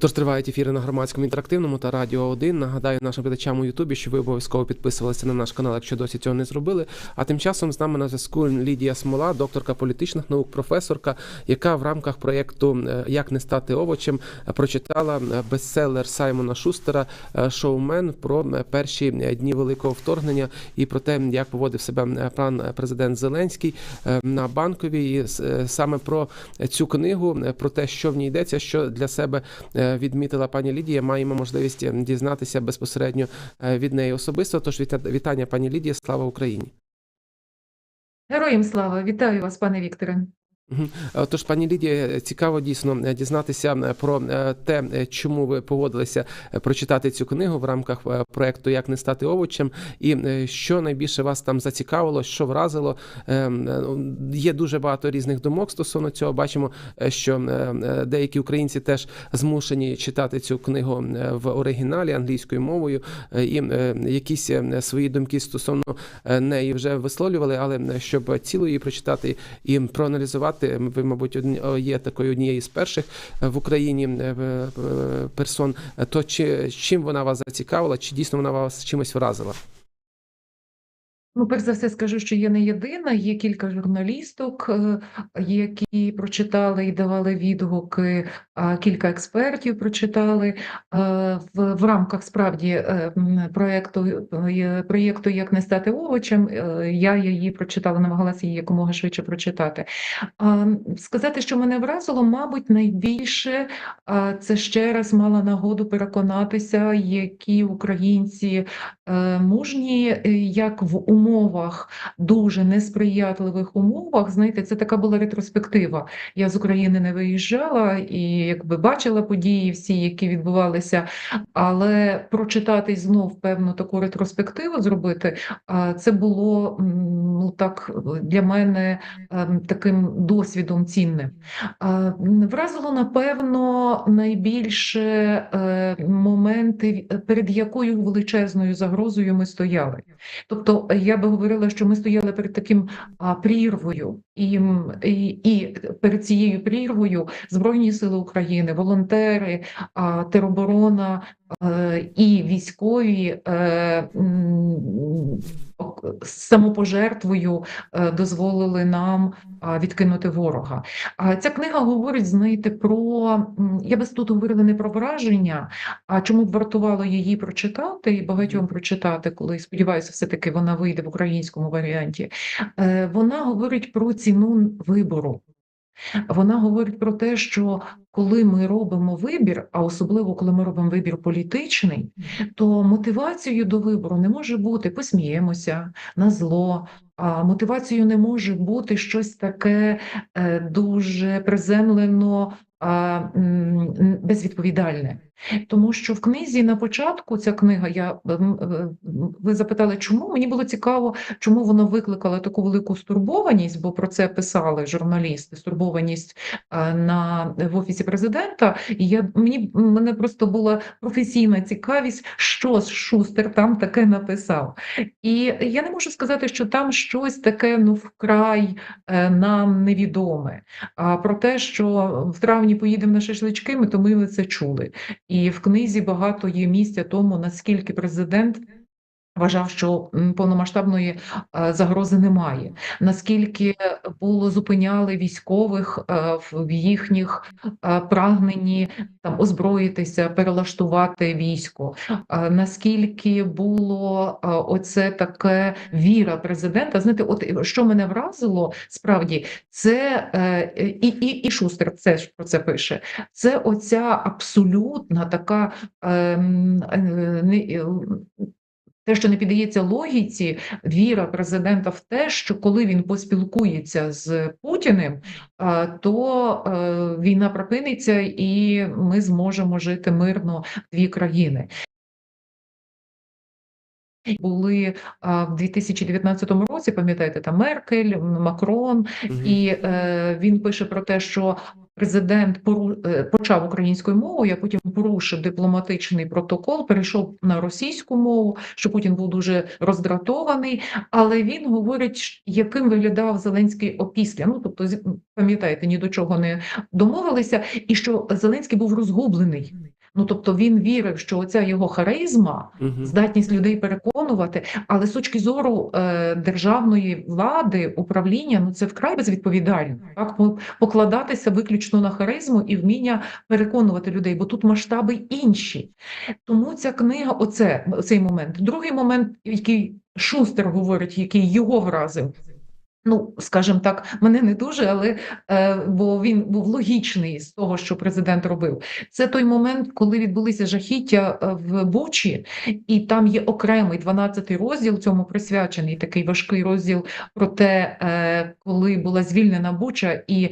Отож, тривають ефіри на громадському інтерактивному та радіо 1. Нагадаю нашим глядачам у Ютубі, що ви обов'язково підписувалися на наш канал, якщо досі цього не зробили. А тим часом з нами на зв'язку Лідія Смола, докторка політичних наук, професорка, яка в рамках проєкту е, Як не стати овочем прочитала е, бестселер Саймона Шустера е, Шоумен про перші дні великого вторгнення і про те, як поводив себе пан президент Зеленський на банковій. І саме про цю книгу, про те, що в ній йдеться, що для себе відмітила пані Лідія. Маємо можливість е, дізнатися безпосередньо е, від неї особисто. Тож віта- вітання, пані Лідія, слава Україні. Героям слава, вітаю вас, пане Вікторе. Е, Тож, пані Лідія, цікаво дійсно е, дізнатися е, про е, те, е, чому ви погодилися е, прочитати цю книгу в рамках е, проекту Як не стати овочем, і е, що найбільше вас там зацікавило, що вразило. Е, е, ну, Є дуже багато різних думок стосовно цього. Бачимо, е, що е, е, деякі українці теж змушені читати цю книгу е, в оригіналі англійською мовою, е, і е, якісь е, свої думки стосовно е, неї вже висловлювали, але е, щоб цілу її прочитати і проаналізувати, ви, мабуть, є такою однією з перших е, в Україні е, е, персон. То чи чим вона вас зацікавила, чи дійсно вона вас чимось вразила? Ну, перш за все, скажу, що я не єдина. Є кілька журналісток, е, які прочитали і давали відгуки. Кілька експертів прочитали Е, в, в рамках справді е, проєкту проєкту Як не стати овочем. Я її прочитала, намагалася її якомога швидше прочитати. Сказати, що мене вразило, мабуть, найбільше це ще раз мала нагоду переконатися, які українці мужні, як в умовах дуже несприятливих умовах. Знаєте, це така була ретроспектива. Я з України не виїжджала і якби бачила події всі, які відбувалися, але прочитати знов певну таку ретроспективу зробити, це було ну так для мене ем, таким досвідом цінним. Вразило, напевно, найбільше е, моменти, перед якою величезною загрозою ми стояли. Тобто, я би говорила, що ми стояли перед таким а, прірвою, і, і, і перед цією прірвою Збройні Сили України, волонтери, а, тероборона і військові е, самопожертвою е, дозволили нам відкинути ворога. А ця книга говорить, знаєте, про я би тут говорила не про враження, а чому б вартувало її прочитати і багатьом прочитати, коли сподіваюся, все-таки вона вийде в українському варіанті. Е, Вона говорить про ціну вибору. Вона говорить про те, що коли ми робимо вибір, а особливо коли ми робимо вибір політичний, то мотивацією до вибору не може бути посміємося на зло. А мотивацією не може бути щось таке е, дуже приземлено, безвідповідальне. Тому що в книзі на початку ця книга, я е, ви запитали, чому мені було цікаво, чому вона викликала таку велику стурбованість, бо про це писали журналісти, стурбованість е, на в офісі президента. І я мені мене просто була професійна цікавість, що Шустер там таке написав. І я не можу сказати, що там щось таке ну вкрай е, нам невідоме. А про те, що в травні поїдемо на шашлички, ми то ми це чули. І в книзі багато є місця тому, наскільки президент. Вважав, що повномасштабної е, загрози немає. Наскільки було зупиняли військових е, в їхніх е, прагненні там озброїтися, перелаштувати військо. Наскільки було оце таке віра президента? Знаєте, от що мене вразило справді, це і, і, і Шустер це ж про це пише. Це оця абсолютна така ем, не, те, що не піддається логіці, віра президента в те, що коли він поспілкується з Путіним, то е, війна припиниться і ми зможемо жити мирно в дві країни. Були в 2019 році, пам'ятаєте, там Меркель, Макрон, Мгм. і е, він пише про те, що президент пору, е, почав українською мовою, а потім порушив дипломатичний протокол, перейшов на російську мову, що Путін був дуже роздратований. Але він говорить, яким виглядав Зеленський опісля. Ну тобто, пам'ятаєте, ні до чого не домовилися, і що Зеленський був розгублений. Ну тобто він вірив, що оця його харизма, здатність людей переконувати, але з точки зору е, державної влади, управління, ну це вкрай безвідповідально. Так покладатися виключно на харизму і вміння переконувати людей, бо тут масштаби інші. Тому ця книга, оце цей момент. Другий момент, який Шустер говорить, який його вразив. Ну, скажімо так, мене не дуже, але е, бо він був логічний з того, що президент робив. Це той момент, коли відбулися жахіття е, в Бучі, і там є окремий 12-й розділ цьому присвячений такий важкий розділ про те, е, коли була звільнена Буча, і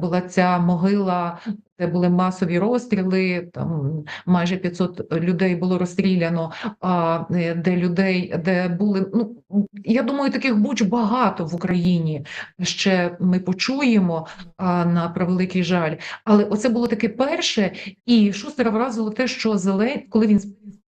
була ця могила. Де були масові розстріли, там майже 500 людей було розстріляно, а, е, де людей, де були. Ну я думаю, таких буч багато в Україні ще ми почуємо а, на превеликий жаль. Але оце було таке перше, і Шустера вразило те, що Зелен, коли він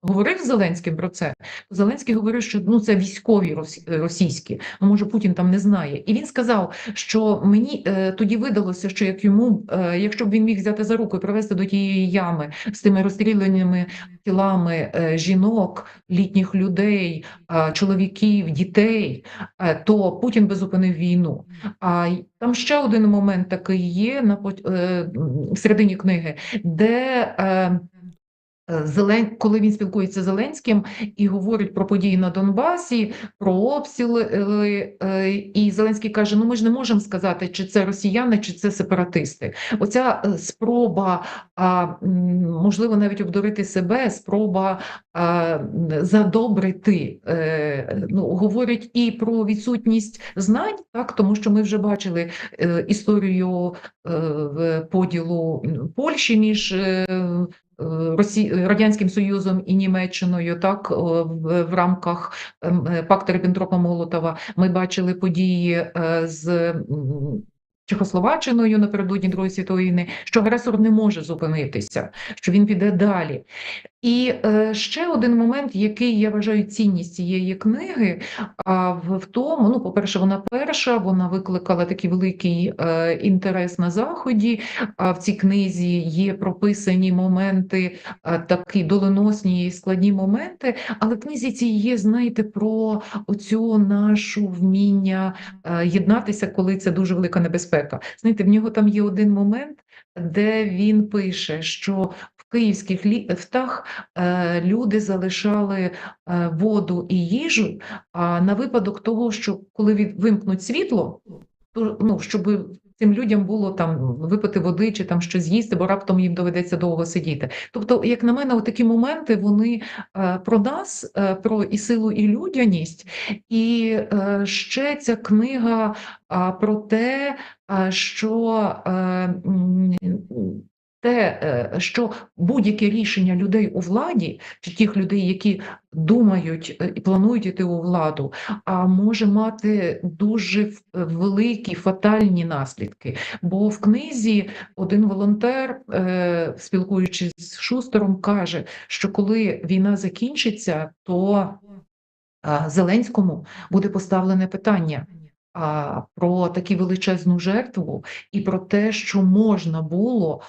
говорив з Зеленським про це, Зеленський говорив, що ну це військові російські. Ну може Путін там не знає. І він сказав, що мені е, тоді видалося, що як йому, е, якщо б він міг взяти за руку і привести до тієї ями з тими розстріляними тілами е, жінок, літніх людей, е, чоловіків, дітей, е, то Путін би зупинив війну. А там ще один момент такий є на е, в середині книги, де е, Зелен, коли він спілкується з Зеленським і говорить про події на Донбасі, про обстріли, е, е, і Зеленський каже: Ну ми ж не можемо сказати, чи це росіяни, чи це сепаратисти. Оця е, спроба, можливо, навіть обдурити себе, спроба задобрити, е, ну, говорить і про відсутність знань, так, тому що ми вже бачили е, історію е, поділу Польщі між е, е. Радянським Союзом і Німеччиною, так, в, в рамках ем, е, пакту Ріббентропа Молотова. Ми бачили події е, з Чехословаччиною напередодні Другої світової війни, що агресор не може зупинитися, що він піде далі. І е, ще один момент, який я вважаю цінність цієї книги, в, тому, ну, по-перше, вона перша, вона викликала такий великий е, інтерес на заході. А в цій книзі є прописані моменти, е, такі доленосні і складні моменти. Але в книзі цій є, знаєте, про оцю нашу вміння єднатися, коли це дуже велика небезпека. Знаєте, в нього там є один момент, де він пише, що київських ліфтах е, люди залишали е, воду і їжу, а на випадок того, що коли вимкнуть світло, то ну, щоб цим людям було там випити води чи там щось з'їсти, бо раптом їм доведеться довго сидіти. Тобто, як на мене, такі моменти вони е, про нас, про і силу, і людяність, і ще ця книга про те, що те, е, що будь-яке рішення людей у владі, чи тих людей, які думають е, і планують іти у владу, а може мати дуже великі фатальні наслідки. Бо в книзі один волонтер, е, спілкуючись з Шустером, каже, що коли війна закінчиться, то Зеленському буде поставлене питання про таку величезну жертву і про те, що можна було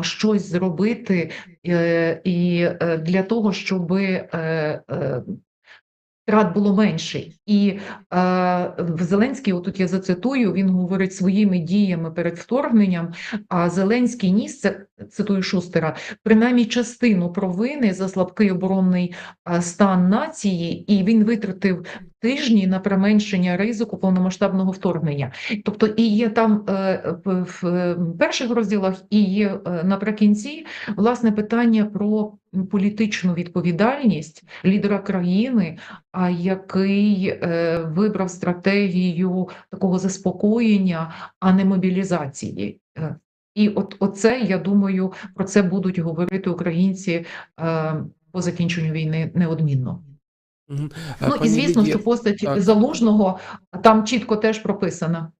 щось зробити е, і е, для того, щоб е, втрат було менше. І е, Зеленський, отут я зацитую, він говорить своїми діями перед вторгненням, а Зеленський ніс, це цитую Шустера, принаймні частину провини за слабкий оборонний е, стан нації, і він витратив тижні на применшення ризику повномасштабного вторгнення. Тобто, і є там е, в, перших розділах, і є е, наприкінці власне питання про політичну відповідальність лідера країни, а який е, вибрав стратегію такого заспокоєння, а не мобілізації. Е, І от оце, я думаю, про це будуть говорити українці е, по закінченню війни неодмінно. Ну і звісно, Лідія, що постать так. залужного там чітко теж прописана.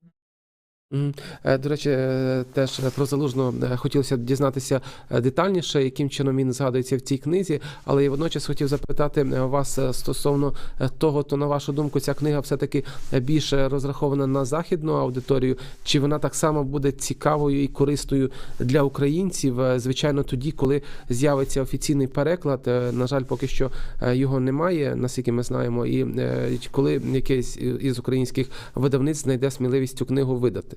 Е, До речі, е, теж про залужного е, хотілося дізнатися е, детальніше, яким чином він згадується в цій книзі, але я водночас хотів запитати е, вас е, стосовно е, того, то на вашу думку, ця книга все-таки е, більше розрахована на західну аудиторію, чи вона так само буде цікавою і корисною для українців? Е, Звичайно, тоді, коли з'явиться офіційний переклад. Е, На жаль, поки що е, його немає, наскільки ми знаємо, і е, коли якесь із українських видавництв знайде сміливість цю книгу видати.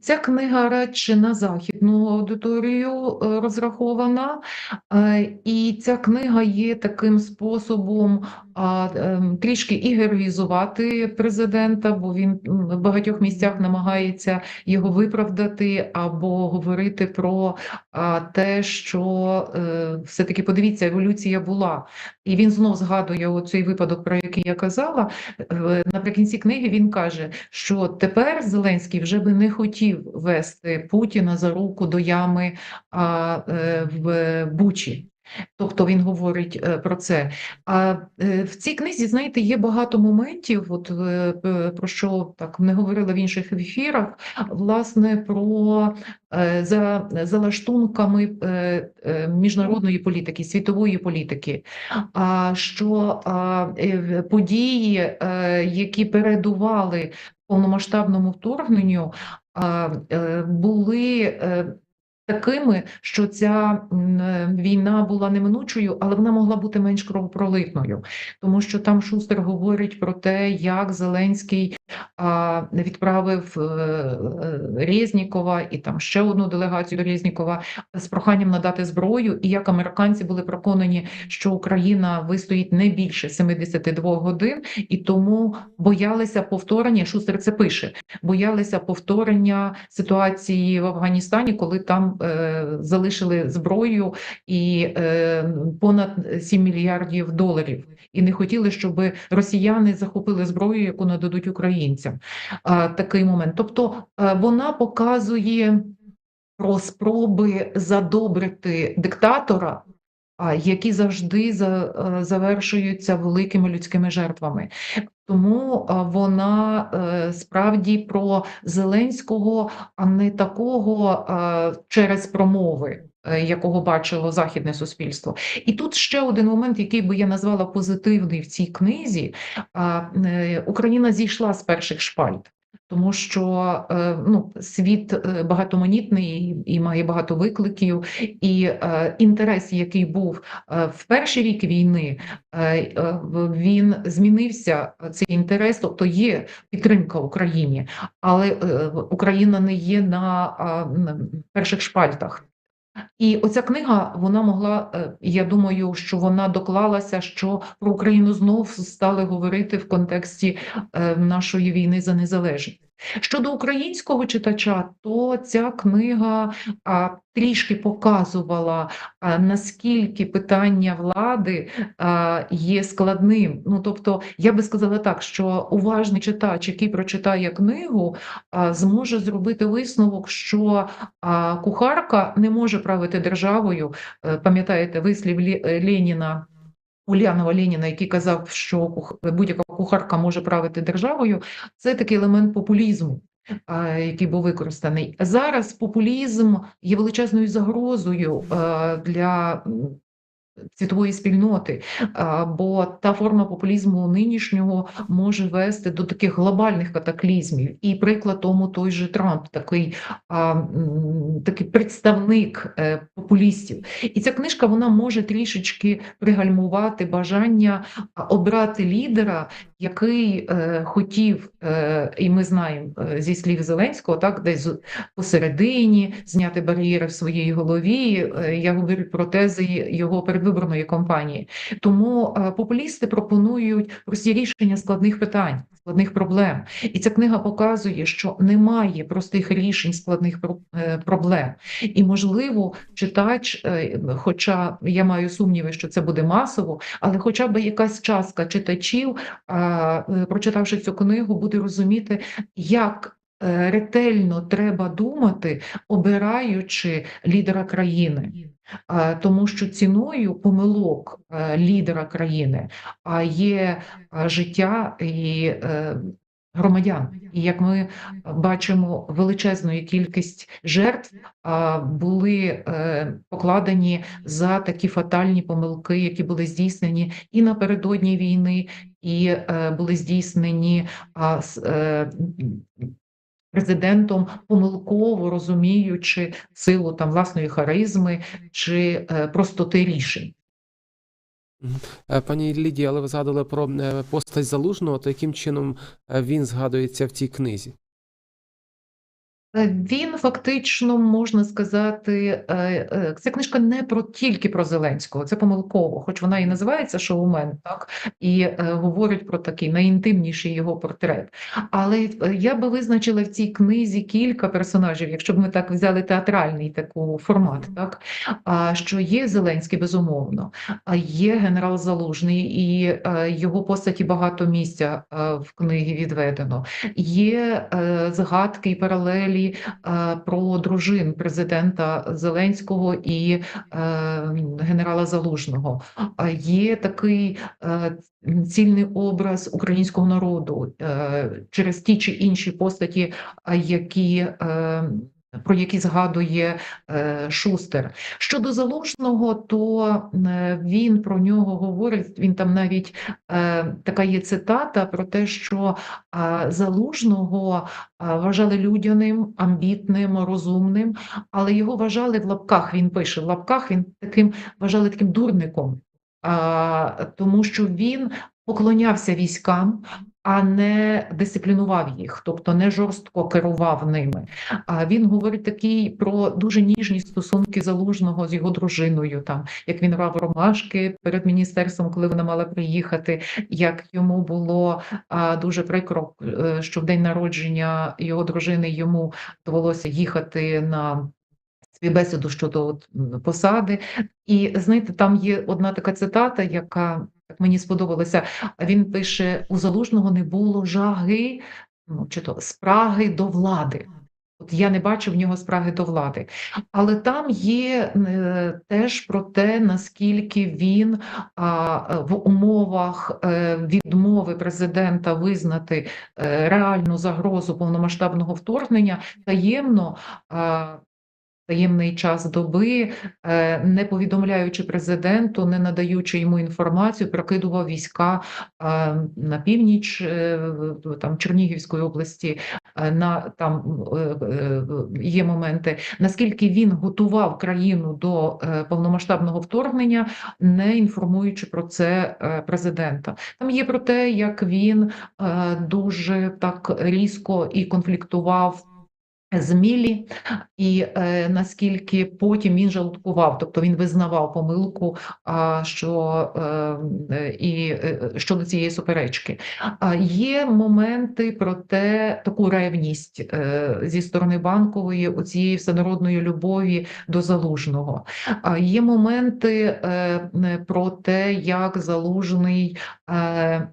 Ця книга радше на західну аудиторію е, розрахована, е, і ця книга є таким способом ем, трішки і героїзувати президента, бо він в багатьох місцях намагається його виправдати або говорити про те, що е, все-таки подивіться, еволюція була. І він знов згадує оцей випадок, про який я казала. Е, Наприкінці книги він каже, що тепер Зеленський вже би не хотів вести Путіна за руку до ями а, е, в Бучі. Тобто він говорить е, про це. А е, в цій книзі, знаєте, є багато моментів, от е, про що так не говорила в інших ефірах, власне, про за, за лаштунками е, міжнародної політики, світової політики. А що події, які передували повномасштабному вторгненню, були такими, що ця е, війна була неминучою, але вона могла бути менш кровопролитною, тому що там Шустер говорить про те, як Зеленський відправив е, е, Резнікова і там ще одну делегацію до Резнікова з проханням надати зброю, і як американці були переконані, що Україна вистоїть не більше 72 годин, і тому боялися повторення. Шустер це пише, боялися повторення ситуації в Афганістані, коли там е, залишили зброю і е, понад 7 мільярдів доларів, і не хотіли, щоб росіяни захопили зброю, яку нададуть українцям. Такий момент. Тобто е, вона показує про спроби задобрити диктатора. а, Які завжди за- е, завершуються великими людськими жертвами, тому а, вона е, справді про Зеленського, а не такого е, через промови, е, якого бачило західне суспільство. І тут ще один момент, який би я назвала позитивний в цій книзі. Е, Україна зійшла з перших шпальт. Тому що е, ну, світ е, багатоманітний і, має багато викликів, і е, інтерес, який був е, в перший рік війни, е, е, він змінився. е, Цей інтерес, тобто є підтримка Україні, але е, Україна не є на перших шпальтах. І оця книга вона могла, е, я думаю, що вона доклалася, що про Україну знов стали говорити в контексті е, нашої війни за незалежність. Щодо українського читача, то ця книга а, трішки показувала, а, наскільки питання влади а, є складним. Ну, тобто, я би сказала так, що уважний читач, який прочитає книгу, а, зможе зробити висновок, що а, кухарка не може правити державою. Е, Пам'ятаєте вислів Леніна, Ульянова Леніна, який казав, що будь-яка кухарка може правити державою. Це такий елемент популізму. Який був використаний зараз, популізм є величезною загрозою для світової спільноти, бо та форма популізму нинішнього може вести до таких глобальних катаклізмів. І приклад тому той же Трамп, такий, такий представник е, популістів. І ця книжка вона може трішечки пригальмувати бажання обрати лідера, який е, хотів, е, і ми знаємо зі слів Зеленського, так десь посередині зняти бар'єри в своїй голові. Я говорю про тези його передвиборної кампанії. Тому е, популісти пропонують прості рішення складних питань, складних проблем. І ця книга показує, що немає простих рішень складних е, проблем. І можливо, читач, е, хоча я маю сумніви, що це буде масово, але хоча б якась частка читачів, прочитавши цю книгу, буде розуміти, як ретельно треба думати, обираючи лідера країни. Тому що ціною помилок е, лідера країни є е, життя і е, громадян. І як ми бачимо, величезну кількість жертв були покладені за такі фатальні помилки, які були здійснені і напередодні війни, і були здійснені президентом, помилково розуміючи силу там власної харизми чи е, простоти рішень. Е, Пані Лідія, але ви згадували про е, постать залужного, то яким чином він згадується в цій книзі? Е, Він фактично можна сказати, е, е, ця книжка не про тільки про Зеленського, це помилково, хоч вона і називається шоумен, так і е, говорить про такий найінтимніший його портрет. Але я би визначила в цій книзі кілька персонажів, якщо б ми так взяли театральний таку формат, так а що є Зеленський, безумовно, а є генерал Залужний, і е, його постаті багато місця е, в книгі відведено. Є е, згадки і паралелі е, про дружин президента Зеленського і е, генерала Залужного. Є такий е, цільний образ українського народу е, через ті чи інші постаті, які. Про які згадує е, Шустер. Щодо залужного, то е, він про нього говорить. Він там навіть е, така є цитата про те, що залужного вважали людяним, амбітним, розумним, але його вважали в лапках. Він пише в лапках. Він таким вважали таким дурником, тому що він поклонявся військам. А не дисциплінував їх, тобто не жорстко керував ними. А він говорить такий про дуже ніжні стосунки залужного з його дружиною, там як він рвав ромашки перед міністерством, коли вона мала приїхати. Як йому було а, дуже прикро, е, що в день народження його дружини йому довелося їхати на співбесіду щодо от, посади. І знаєте, там є одна така цитата, яка як мені сподобалася. Він пише: у залужного не було жаги, ну чи то спраги до влади. От я не бачу в нього спраги до влади, але там є е, теж про те, наскільки він а, в умовах е, відмови президента визнати е, реальну загрозу повномасштабного вторгнення таємно. а, Таємний час доби, е, не повідомляючи президенту, не надаючи йому інформацію, прокидував війська е, на північ е, там Чернігівської області. На там є моменти, наскільки він готував країну до повномасштабного вторгнення, не інформуючи про це президента. Там є про те, як він дуже так різко і конфліктував. З Мілі, і е, наскільки потім він жалкував, тобто він визнавав помилку, а, що е, е, і е, щодо цієї суперечки. А є моменти про те, таку ревність е, зі сторони банкової, оцієї всенародної любові до залужного. А є моменти е, про те, як залужний. Е,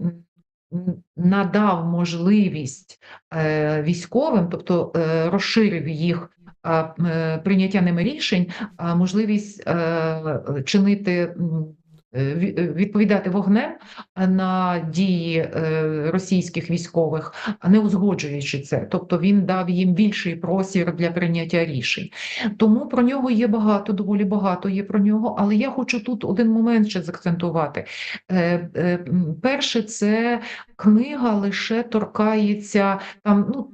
Надав можливість е, військовим, тобто е, розширив їх е, прийняття ними рішень, можливість чинити. Е, е, Відповідати вогнем на дії е, російських військових, не узгоджуючи це. Тобто він дав їм більший простір для прийняття рішень. Тому про нього є багато, доволі багато є про нього. Але я хочу тут один момент ще заакцентувати. М, Перше, це книга лише торкається там, ну.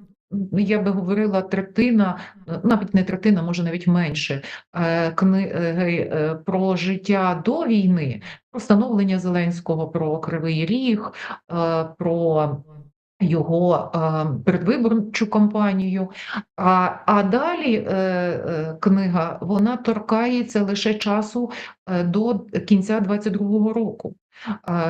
Я би говорила третина, е, навіть не третина, може навіть менше е, книги е, про життя до війни, про становлення Зеленського, про Кривий Ріг, про його передвиборчу кампанію. А, а далі книга вона торкається лише часу до кінця 22-го року.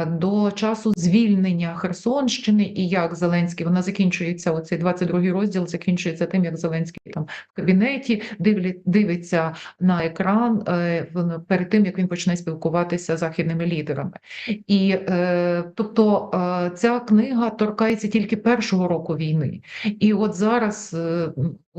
До часу звільнення Херсонщини і як Зеленський вона закінчується. Оцей 22-й розділ закінчується тим, як Зеленський там в кабінеті дивиться на екран е, перед тим, як він почне спілкуватися з західними лідерами. І е, тобто е, ця книга торкається тільки першого року війни. І от зараз,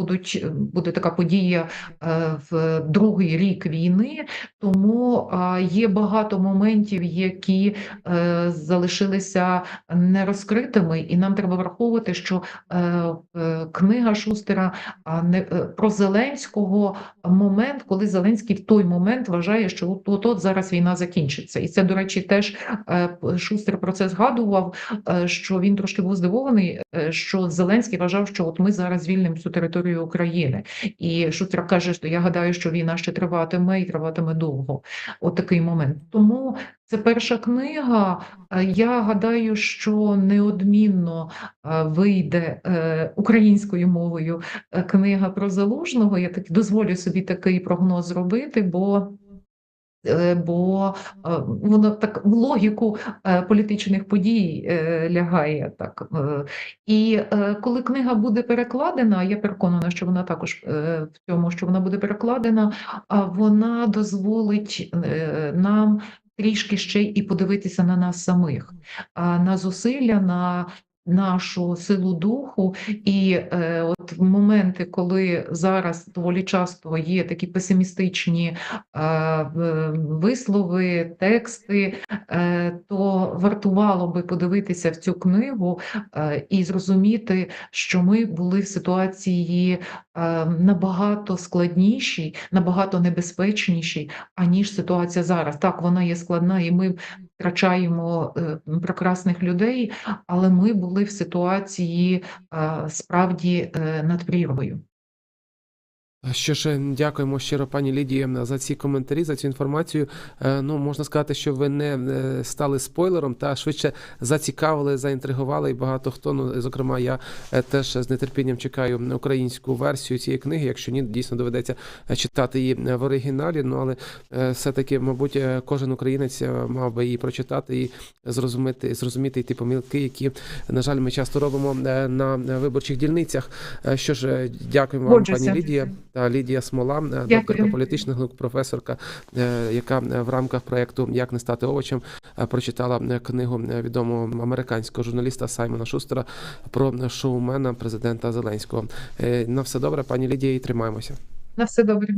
будуть буде така подія е, в другий рік війни, тому є багато моментів, які е, залишилися нерозкритими, і нам треба враховувати, що е, е, книга Шустера не е, про Зеленського момент, коли Зеленський в той момент вважає, що от от, от зараз війна закінчиться, і це, до речі, теж е, Шустер про це згадував, е, що він трошки був здивований, е, що Зеленський вважав, що от ми зараз звільнимо всю територію України. І Шутра каже, що я гадаю, що війна ще триватиме і триватиме довго. От такий момент. Тому це перша книга. Е, Я гадаю, що неодмінно е, вийде е, українською мовою книга про залужного. Я так дозволю собі такий прогноз зробити, бо. Е, Бо е, воно так в логіку е, політичних подій лягає так. І коли книга буде перекладена, я переконана, що вона також в цьому, що вона буде перекладена, вона дозволить нам трішки ще і подивитися на нас самих, на зусилля, на нашу силу духу. І е, от в моменти, коли зараз доволі часто є такі песимістичні е, вислови, тексти, е, то вартувало би подивитися в цю книгу е, і зрозуміти, що ми були в ситуації е, набагато складнішій, набагато небезпечнішій, аніж ситуація зараз. Так, вона є складна, і ми втрачаємо е, прекрасних людей, але ми були в ситуації е, справді е, над прірвою. Що ж, дякуємо щиро, пані Лідії, за ці коментарі, за цю інформацію. Е, Ну, можна сказати, що ви не е, стали спойлером, та швидше зацікавили, заінтригували. І багато хто, ну зокрема, я е, теж з нетерпінням чекаю українську версію цієї книги. Якщо ні, дійсно доведеться е, читати її в оригіналі. Ну але е, все-таки, мабуть, е, кожен українець е, мав би її прочитати і зрозуміти, зрозуміти ті помилки, які, на жаль, ми часто робимо е, на виборчих дільницях. Е, Що ж, е, дякуємо вам, пані Годжуся. Лідія та Лідія Смола, е, докторка політичних наук, професорка, е, яка е, в рамках проєкту Як не стати овочем прочитала книгу відомого американського журналіста Саймона Шустера про шоумена президента Зеленського. На все добре, пані Лідія, і тримаємося. На все добре.